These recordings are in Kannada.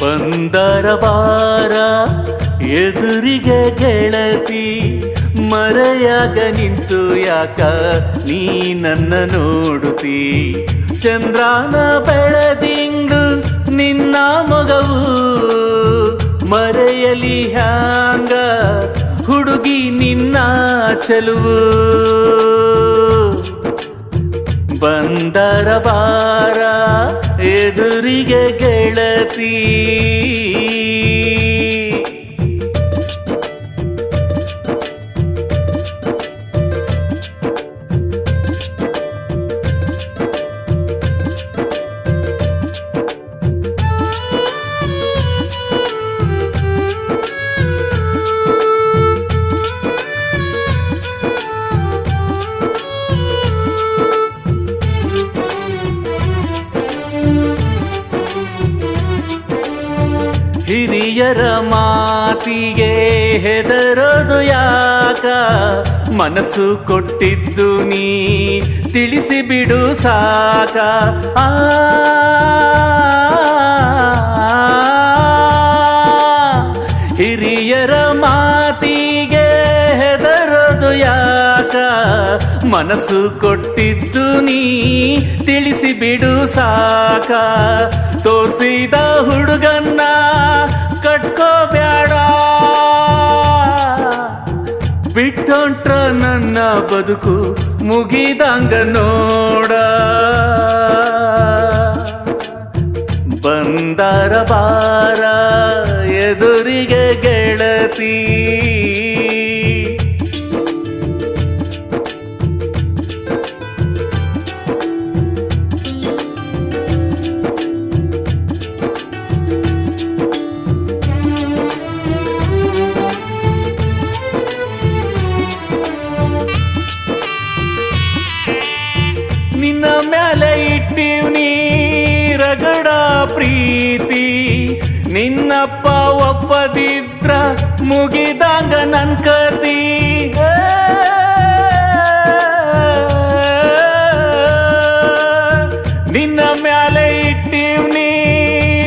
ಬಂದರ ಬಾರ, ಎದುರಿಗೆ ಗೆಳತಿ, ಮರೆಯಾಗ ನಿಂತು ಯಾಕ ನೀ ನನ್ನ ನೋಡುತ್ತಿ ಚಂದ್ರಾನ ಬೆಳದಿಂದು ನಿನ್ನ ಮಗವು, ಮರೆಯಲಿ ಹ್ಯಾಂಗ ಹುಡುಗಿ ನಿನ್ನ ಚೆಲುವು? ಬಂದರ ಬಾರ ಎದುರಿಗೆ ಗೆಳತಿ. ಹಿರಿಯರ ಮಾತಿಗೆ ಹೆದರೋದು ಯಾಕ ಮನಸ್ಸು ಕೊಟ್ಟಿದ್ದು ನೀ ತಿಳಿಸಿ ಬಿಡು ಸಾಕ ಆ ಹಿರಿಯರ ಮಾತಿಗೆ ಹೆದರೋದು ಯಾಕ ಮನಸ್ಸು ಕೊಟ್ಟಿದ್ದು ನೀ ತಿಳಿಸಿ ಬಿಡು ಸಾಕ. ತೋರಿಸಿದ ಹುಡುಗನ್ನ ಕಟ್ಕೋಬ್ಯಾಡ. ಬಿಟ್ಟೊಂಟ್ರ ನನ್ನ ಬದುಕು ಮುಗಿದಂಗ ನೋಡ. ಬಂದರ ಬಾರ ಎದುರಿಗೆ ಗೆಳತಿ. ನಿನ್ನಪ್ಪ ಒಪ್ಪದಿದ್ರ ಮುಗಿದಾಗ ನನ್ ಕತಿ ನಿನ್ನ ಮ್ಯಾಲೆ ಇಟ್ಟಿವ್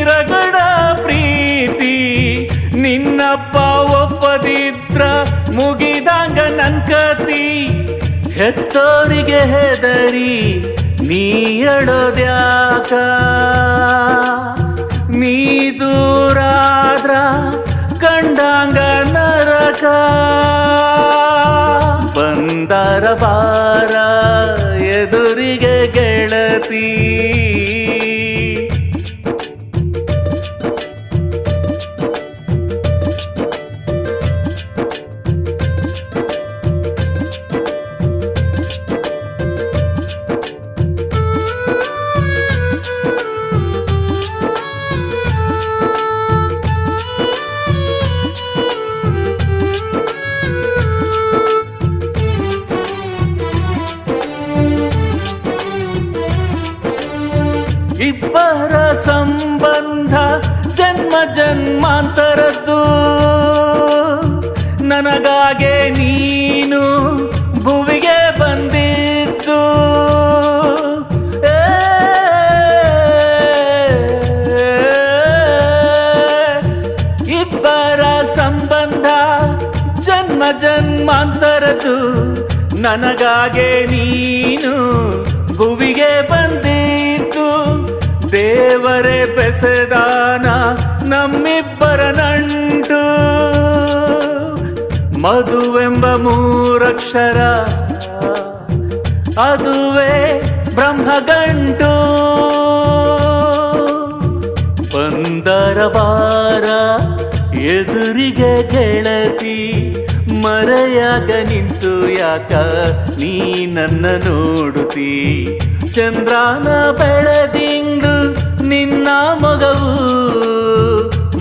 ರಗಡ ಪ್ರೀತಿ. ನಿನ್ನಪ್ಪ ಒಪ್ಪದಿದ್ರ ಮುಗಿದಾಗ ನನ್ ಕತಿ ಹೆತ್ತೋರಿಗೆ ಹೆದರಿ ನೀ ಅಡೋದ್ಯಾಕ ಬಂದರ ಬಾರ ಎದುರಿಗೆ ಗೆಳತಿ. ಇಬ್ಬರ ಸಂಬಂಧ ಜನ್ಮ ಜನ್ಮಾಂತರದ್ದು. ನನಗಾಗೆ ನೀನು ಭುವಿಗೆ ಏ, ಇಬ್ಬರ ಸಂಬಂಧ ಜನ್ಮ ಜನ್ಮಾಂತರದ್ದು. ನನಗಾಗೆ ನೀನು ಭುವಿಗೆ ಬಂದಿದ್ದು. ದೇವರೇ ಬೆಸೆದಾನ ನಮ್ಮಿಬ್ಬರ ನಂಟು. ಮಧುವೆಂಬ ಮೂರಕ್ಷರ. ಅದುವೇ ಬ್ರಹ್ಮಗಂಟು. ಬಂದರವಾರ ಎದುರಿಗೆ ಗೆಳತಿ, ಮರೆಯಾಗ ನಿಂತು ಯಾಕ ನೀ ನನ್ನ ನೋಡುತ್ತಿ? ಚಂದ್ರಾನ ಬೆಳದಿಂಡು ನಿನ್ನ ಮಗವು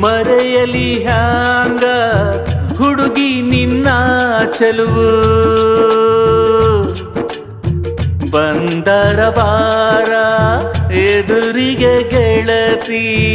ಮರೆಯಲಿ ಹ್ಯಾಂಗ? ಹುಡುಗಿ ನಿನ್ನ ಚೆಲುವು. ಬಂದರ ಬಾರ ಎದುರಿಗೆ ಗೆಳತಿ.